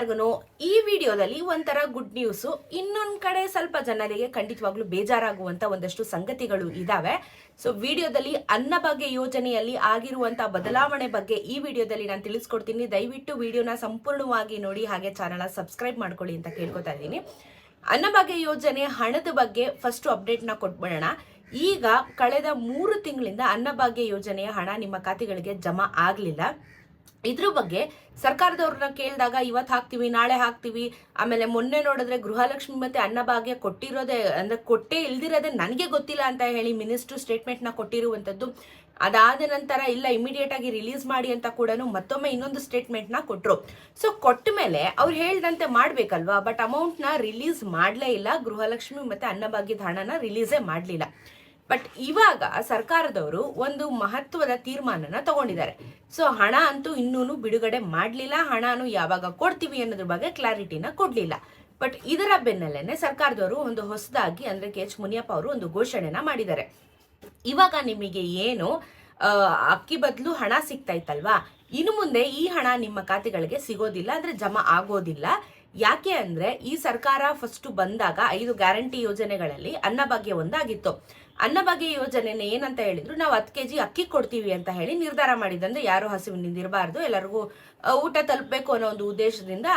ಎಲ್ಲರಿಗೂ ಈ ವಿಡಿಯೋದಲ್ಲಿ ಒಂಥರ ಗುಡ್ ನ್ಯೂಸು ಇನ್ನೊಂದು ಕಡೆ ಸ್ವಲ್ಪ ಜನರಿಗೆ ಖಂಡಿತವಾಗ್ಲೂ ಬೇಜಾರಾಗುವಂತ ಒಂದಷ್ಟು ಸಂಗತಿಗಳು ಇದಾವೆ. ಸೊ ವಿಡಿಯೋದಲ್ಲಿ ಅನ್ನಭಾಗ್ಯ ಯೋಜನೆಯಲ್ಲಿ ಆಗಿರುವಂಥ ಬದಲಾವಣೆ ಬಗ್ಗೆ ಈ ವಿಡಿಯೋದಲ್ಲಿ ನಾನು ತಿಳಿಸ್ಕೊಡ್ತೀನಿ. ದಯವಿಟ್ಟು ವಿಡಿಯೋನ ಸಂಪೂರ್ಣವಾಗಿ ನೋಡಿ, ಹಾಗೆ ಚಾನಲ್ ಸಬ್ಸ್ಕ್ರೈಬ್ ಮಾಡ್ಕೊಳ್ಳಿ ಅಂತ ಕೇಳ್ಕೊತಾ ಇದ್ದೀನಿ. ಅನ್ನಭಾಗ್ಯ ಯೋಜನೆ, ಹಣದ ಬಗ್ಗೆ ಫಸ್ಟ್ ಅಪ್ಡೇಟ್ನ ಕೊಟ್ಬಿಡೋಣ. ಈಗ ಕಳೆದ ಮೂರು ತಿಂಗಳಿಂದ ಅನ್ನಭಾಗ್ಯ ಯೋಜನೆಯ ಹಣ ನಿಮ್ಮ ಖಾತೆಗಳಿಗೆ ಜಮಾ ಆಗ್ಲಿಲ್ಲ. ಇದ್ರ ಬಗ್ಗೆ ಸರ್ಕಾರದವ್ರನ್ನ ಕೇಳಿದಾಗ ಇವತ್ತು ಹಾಕ್ತಿವಿ, ನಾಳೆ ಹಾಕ್ತಿವಿ, ಆಮೇಲೆ ಮೊನ್ನೆ ನೋಡಿದ್ರೆ ಗೃಹಲಕ್ಷ್ಮಿ ಮತ್ತೆ ಅನ್ನಭಾಗ್ಯ ಕೊಟ್ಟಿರೋದೇ, ಅಂದ್ರೆ ಕೊಟ್ಟೇ ಇಲ್ದಿರೋದೇ ನನಗೆ ಗೊತ್ತಿಲ್ಲ ಅಂತ ಹೇಳಿ ಮಿನಿಸ್ಟ್ರು ಸ್ಟೇಟ್ಮೆಂಟ್ನ ಕೊಟ್ಟಿರುವಂತದ್ದು. ಅದಾದ ನಂತರ ಇಲ್ಲ ಇಮಿಡಿಯೇಟ್ ಆಗಿ ರಿಲೀಸ್ ಮಾಡಿ ಅಂತ ಕೂಡ ಮತ್ತೊಮ್ಮೆ ಇನ್ನೊಂದು ಸ್ಟೇಟ್ಮೆಂಟ್ನ ಕೊಟ್ರು. ಸೊ ಕೊಟ್ಟ ಮೇಲೆ ಅವ್ರು ಹೇಳ್ದಂತೆ ಮಾಡ್ಬೇಕಲ್ವಾ? ಬಟ್ ಅಮೌಂಟ್ನ ರಿಲೀಸ್ ಮಾಡ್ಲೇ ಇಲ್ಲ, ಗೃಹಲಕ್ಷ್ಮಿ ಮತ್ತೆ ಅನ್ನಭಾಗ್ಯದ ಹಣನ ರಿಲೀಸೇ ಮಾಡ್ಲಿಲ್ಲ. ಬಟ್ ಇವಾಗ ಸರ್ಕಾರದವರು ಒಂದು ಮಹತ್ವದ ತೀರ್ಮಾನನ ತಗೊಂಡಿದ್ದಾರೆ. ಸೊ ಹಣ ಅಂತೂ ಇನ್ನೂ ಬಿಡುಗಡೆ ಮಾಡಲಿಲ್ಲ. ಹಣನು ಯಾವಾಗ ಕೊಡ್ತೀವಿ ಅನ್ನೋದ್ರ ಬಗ್ಗೆ ಕ್ಲಾರಿಟಿನ ಕೊಡ್ಲಿಲ್ಲ. ಬಟ್ ಇದರ ಬೆನ್ನಲ್ಲೇನೆ ಸರ್ಕಾರದವರು ಒಂದು ಹೊಸದಾಗಿ ಅಂದ್ರೆ ಕೆ ಎಚ್ ಮುನಿಯಪ್ಪ ಅವರು ಒಂದು ಘೋಷಣೆನ ಮಾಡಿದ್ದಾರೆ. ಇವಾಗ ನಿಮಗೆ ಏನು ಅಕ್ಕಿ ಬದಲು ಹಣ ಸಿಗ್ತಾ ಇತ್ತಲ್ವಾ? ಇನ್ನು ಮುಂದೆ ಈ ಹಣ ನಿಮ್ಮ ಖಾತೆಗಳಿಗೆ ಸಿಗೋದಿಲ್ಲ ಅಂದ್ರೆ ಜಮಾ ಆಗೋದಿಲ್ಲ. ಯಾಕೆ ಅಂದ್ರೆ ಈ ಸರ್ಕಾರ ಫಸ್ಟ್ ಬಂದಾಗ ಐದು ಗ್ಯಾರಂಟಿ ಯೋಜನೆಗಳಲ್ಲಿ ಅನ್ನಭಾಗ್ಯ ಒಂದಾಗಿತ್ತು. ಅನ್ನಭಾಗ್ಯ ಯೋಜನೆನ ಏನಂತ ಹೇಳಿದ್ರು, ನಾವು ಹತ್ತು ಕೆಜಿ ಅಕ್ಕಿ ಕೊಡ್ತೀವಿ ಅಂತ ಹೇಳಿ ನಿರ್ಧಾರ ಮಾಡಿದಂದ್ರೆ ಯಾರು ಹಸಿವಿನಿಂದ ಇರಬಾರ್ದು, ಎಲ್ಲರಿಗೂ ಊಟ ತಲುಪಬೇಕು ಅನ್ನೋ ಒಂದು ಉದ್ದೇಶದಿಂದ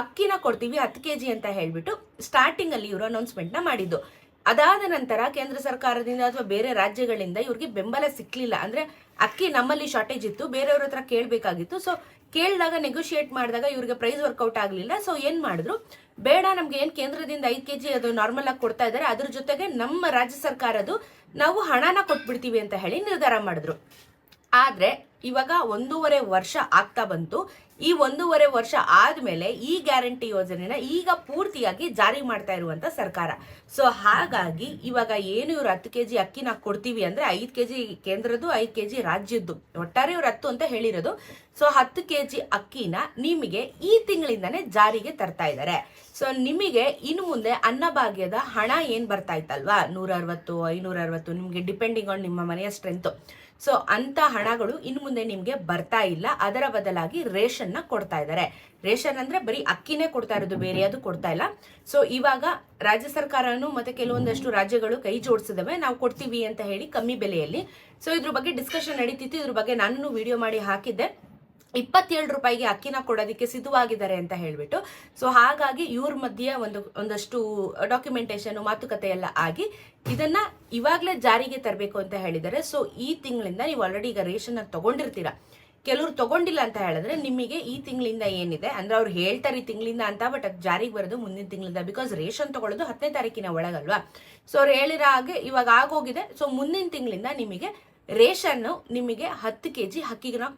ಅಕ್ಕಿನ ಕೊಡ್ತೀವಿ ಹತ್ತು ಕೆಜಿ ಅಂತ ಹೇಳಿಬಿಟ್ಟು ಸ್ಟಾರ್ಟಿಂಗ್ ಅಲ್ಲಿ ಇವರು ಅನೌನ್ಸ್ಮೆಂಟ್ನ ಮಾಡಿದ್ದು. ಅದಾದ ನಂತರ ಕೇಂದ್ರ ಸರ್ಕಾರದಿಂದ ಅಥವಾ ಬೇರೆ ರಾಜ್ಯಗಳಿಂದ ಇವ್ರಿಗೆ ಬೆಂಬಲ ಸಿಕ್ಕಲಿಲ್ಲ ಅಂದ್ರೆ ಅಕ್ಕಿ ನಮ್ಮಲ್ಲಿ ಶಾರ್ಟೇಜ್ ಇತ್ತು, ಬೇರೆಯವ್ರ ಹತ್ರ ಕೇಳಬೇಕಾಗಿತ್ತು. ಸೊ ಕೇಳಿದಾಗ ನೆಗೋಷಿಯೇಟ್ ಮಾಡಿದಾಗ ಇವ್ರಿಗೆ ಪ್ರೈಸ್ ವರ್ಕೌಟ್ ಆಗಲಿಲ್ಲ. ಸೊ ಏನ್ ಮಾಡಿದ್ರು? ಬೇಡ, ನಮ್ಗೆ ಏನು ಕೇಂದ್ರದಿಂದ ಐದು ಕೆಜಿ ಅದು ನಾರ್ಮಲ್ ಆಗಿ ಕೊಡ್ತಾ ಇದ್ದಾರೆ ಅದ್ರ ಜೊತೆಗೆ ನಮ್ಮ ರಾಜ್ಯ ಸರ್ಕಾರದು ನಾವು ಹಣನ ಕೊಟ್ಬಿಡ್ತೀವಿ ಅಂತ ಹೇಳಿ ನಿರ್ಧಾರ ಮಾಡಿದ್ರು. ಆದ್ರೆ, ಇವಾಗ ಒಂದೂವರೆ ವರ್ಷ ಆಗ್ತಾ ಬಂತು. ಈ ಒಂದೂವರೆ ವರ್ಷ ಆದ್ಮೇಲೆ ಈ ಗ್ಯಾರಂಟಿ ಯೋಜನೆನ ಈಗ ಪೂರ್ತಿಯಾಗಿ ಜಾರಿ ಮಾಡ್ತಾ ಇರುವಂತ ಸರ್ಕಾರ. ಸೊ ಹಾಗಾಗಿ ಇವಾಗ ಏನು ಇವ್ರು ಹತ್ತು ಕೆಜಿ ಅಕ್ಕಿನ ಕೊಡ್ತೀವಿ ಅಂದ್ರೆ ಐದು ಕೆಜಿ ಕೇಂದ್ರದ್ದು, ಐದು ಕೆಜಿ ರಾಜ್ಯದ್ದು. ಒಟ್ಟಾರೆ ಇವ್ರು ಹತ್ತು ಅಂತ ಹೇಳಿರೋದು. ಸೊ ಹತ್ತು ಕೆಜಿ ಅಕ್ಕಿನ ನಿಮಗೆ ಈ ತಿಂಗಳಿಂದಾನೇ ಜಾರಿಗೆ ತರ್ತಾ ಇದ್ದಾರೆ ಸೊ ನಿಮಗೆ ಇನ್ನು ಮುಂದೆ ಅನ್ನಭಾಗ್ಯದ ಹಣ ಏನು ಬರ್ತಾ ಇತ್ತಲ್ವಾ? ನೂರ ಅರವತ್ತು ಐನೂರ ಅರವತ್ತು ನಿಮಗೆ ಡಿಪೆಂಡಿಂಗ್ ಆನ್ ನಿಮ್ಮ ಮನೆಯ ಸ್ಟ್ರೆಂತ್ ಸೊ ಅಂತ ಹಣಗಳು ಇನ್ನು ಮುಂದೆ ನಿಮಗೆ ಬರ್ತಾ ಇಲ್ಲ. ಅದರ ಬದಲಾಗಿ ರೇಷನ್ ನ ಕೊಡ್ತಾ ಇದ್ದಾರೆ ರೇಷನ್ ಅಂದ್ರೆ ಬರೀ ಅಕ್ಕಿನೇ ಕೊಡ್ತಾ ಇರೋದು, ಬೇರೆ ಅದು ಕೊಡ್ತಾ ಇಲ್ಲ. ಸೊ ಇವಾಗ ರಾಜ್ಯ ಸರ್ಕಾರನು ಮತ್ತೆ ಕೆಲವೊಂದಷ್ಟು ರಾಜ್ಯಗಳು ಕೈ ಜೋಡಿಸಿದವೆ. ನಾವು ಕೊಡ್ತೀವಿ ಅಂತ ಹೇಳಿ ಕಮ್ಮಿ ಬೆಲೆಯಲ್ಲಿ. ಸೊ ಇದ್ರ ಬಗ್ಗೆ ಡಿಸ್ಕಷನ್ ನಡೀತಿತ್ತು. ಇದ್ರ ಬಗ್ಗೆ ನಾನು ವಿಡಿಯೋ ಮಾಡಿ ಹಾಕಿದ್ದೆ. ಇಪ್ಪತ್ತೇಳು ರೂಪಾಯಿಗೆ ಅಕ್ಕಿನ ಕೊಡೋದಕ್ಕೆ ಸಿದ್ಧವಾಗಿದ್ದಾರೆ ಅಂತ ಹೇಳ್ಬಿಟ್ಟು. ಸೊ ಹಾಗಾಗಿ ಇವ್ರ ಮಧ್ಯೆ ಒಂದು, ಒಂದಷ್ಟು ಡಾಕ್ಯುಮೆಂಟೇಶನ್ ಮಾತುಕತೆ ಎಲ್ಲ ಆಗಿ ಇದನ್ನ ಇವಾಗಲೇ ಜಾರಿಗೆ ತರಬೇಕು ಅಂತ ಹೇಳಿದ್ದಾರೆ. ಸೊ ಈ ತಿಂಗಳಿಂದ ನೀವು ಆಲ್ರೆಡಿ ಈಗ ರೇಷನ್ ತಗೊಂಡಿರ್ತೀರಾ. ಕೆಲವ್ರು ತಗೊಂಡಿಲ್ಲ ಅಂತ ಹೇಳಿದ್ರೆ ನಿಮಗೆ ಈ ತಿಂಗಳಿಂದ ಏನಿದೆ? ಅಂದ್ರೆ ಅವ್ರು ಹೇಳ್ತಾರೆ ಈ ತಿಂಗಳಿಂದ ಅಂತ ಬಟ್ ಅದು ಜಾರಿಗೆ ಬರೋದು ಮುಂದಿನ ತಿಂಗಳಿಂದ ಬಿಕಾಸ್ ರೇಷನ್ ತಗೊಳ್ಳೋದು ಹತ್ತನೇ ತಾರೀಕಿನ ಒಳಗಲ್ವಾ? ಸೊ ಅವ್ರು ಹೇಳಿರೋ ಹಾಗೆ ಇವಾಗ ಆಗೋಗಿದೆ. ಸೊ ಮುಂದಿನ ತಿಂಗಳಿಂದ ನಿಮಗೆ ರೇಷನ್ ನಿಮಗೆ ಹತ್ತು ಕೆ ಜಿ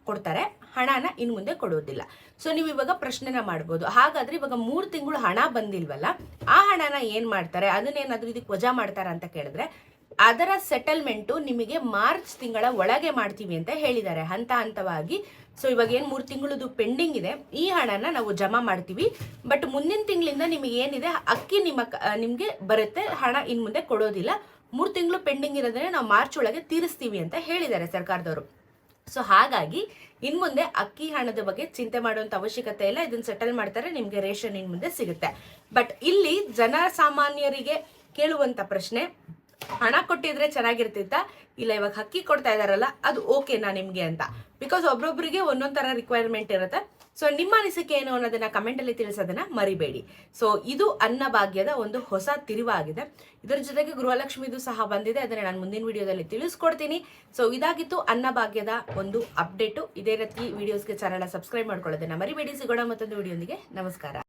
ಕೊಡ್ತಾರೆ. ಹಣನ ಇನ್ನು ಮುಂದೆ ಕೊಡೋದಿಲ್ಲ. ಸೊ ನೀವು ಇವಾಗ ಪ್ರಶ್ನೆನ ಮಾಡ್ಬೋದು. ಹಾಗಾದ್ರೆ ಇವಾಗ ಮೂರು ತಿಂಗಳು ಹಣ ಬಂದಿಲ್ವಲ್ಲ, ಆ ಹಣನ ಏನ್ ಮಾಡ್ತಾರೆ? ಅದನ್ನೇನಾದ್ರೂ ಇದಕ್ಕೆ ವಜಾ ಮಾಡ್ತಾರ ಅಂತ ಕೇಳಿದ್ರೆ ಅದರ ಸೆಟಲ್ಮೆಂಟು ನಿಮಗೆ ಮಾರ್ಚ್ ತಿಂಗಳ ಒಳಗೆ ಮಾಡ್ತೀವಿ ಅಂತ ಹೇಳಿದ್ದಾರೆ, ಹಂತ ಹಂತವಾಗಿ. ಸೊ ಇವಾಗ ಏನು ಮೂರು ತಿಂಗಳದು ಪೆಂಡಿಂಗ್ ಇದೆ, ಈ ಹಣನ ನಾವು ಜಮಾ ಮಾಡ್ತೀವಿ. ಬಟ್ ಮುಂದಿನ ತಿಂಗಳಿಂದ ನಿಮಗೆ ಏನಿದೆ, ಅಕ್ಕಿ ನಿಮ್ಮ ನಿಮ್ಗೆ ಬರುತ್ತೆ, ಹಣ ಇನ್ನು ಮುಂದೆ ಕೊಡೋದಿಲ್ಲ. ಮೂರು ತಿಂಗಳು ಪೆಂಡಿಂಗ್ ಇರೋದನ್ನ ನಾವು ಮಾರ್ಚ್ ಒಳಗೆ ತೀರಿಸ್ತೀವಿ ಅಂತ ಹೇಳಿದ್ದಾರೆ ಸರ್ಕಾರದವರು. ಸೊ ಹಾಗಾಗಿ ಇನ್ ಮುಂದೆ ಅಕ್ಕಿ ಹಣದ ಬಗ್ಗೆ ಚಿಂತೆ ಮಾಡುವಂತ ಅವಶ್ಯಕತೆ ಇಲ್ಲ, ಇದನ್ನ ಸೆಟಲ್ ಮಾಡ್ತಾರೆ, ನಿಮಗೆ ರೇಷನ್ ಇನ್ ಮುಂದೆ ಸಿಗುತ್ತೆ. ಬಟ್ ಇಲ್ಲಿ ಜನ ಸಾಮಾನ್ಯರಿಗೆ ಕೇಳುವಂತ ಪ್ರಶ್ನೆ ಹಣ ಕೊಟ್ಟಿದ್ರೆ ಚೆನ್ನಾಗಿರ್ತಿತ್ತ? ಇಲ್ಲ, ಇವಾಗ ಹಕ್ಕಿ ಕೊಡ್ತಾ ಇದಾರಲ್ಲ, ಅದು ಓಕೆನಾ ನಿಮ್ಗೆ ಅಂತ. ಬಿಕಾಸ್ ಒಬ್ರೊಬ್ರಿಗೆ ಒಂದೊಂದ್ ತರ ರಿಕ್ವೈರ್ಮೆಂಟ್ ಇರುತ್ತೆ. ಸೊ ನಿಮ್ಮ ಅನಿಸಿಕೆ ಏನು ಅನ್ನೋದನ್ನ ಕಮೆಂಟ್ ಅಲ್ಲಿ ತಿಳಿಸೋದನ್ನ ಮರಿಬೇಡಿ. ಸೊ ಇದು ಅನ್ನಭಾಗ್ಯದ ಒಂದು ಹೊಸ ತಿರುವಾಗಿದೆ. ಇದರ ಜೊತೆಗೆ ಗೃಹಲಕ್ಷ್ಮಿದು ಸಹ ಬಂದಿದೆ. ಅದನ್ನ ನಾನು ಮುಂದಿನ ವಿಡಿಯೋದಲ್ಲಿ ತಿಳಿಸ್ಕೊಡ್ತೀನಿ. ಸೊ ಇದಾಗಿತ್ತು ಅನ್ನಭಾಗ್ಯದ ಒಂದು ಅಪ್ಡೇಟು ಇದೇ ರೀತಿ ವಿಡಿಯೋಸ್ಗೆ ಚಾನಲ್ ಸಬ್ಸ್ಕ್ರೈಬ್ ಮಾಡ್ಕೊಳ್ಳೋದನ್ನ ಮರಿಬೇಡಿ. ಸಿಗೋಣ ಮತ್ತೊಂದು ವಿಡಿಯೋದಿಗೆ. ನಮಸ್ಕಾರ.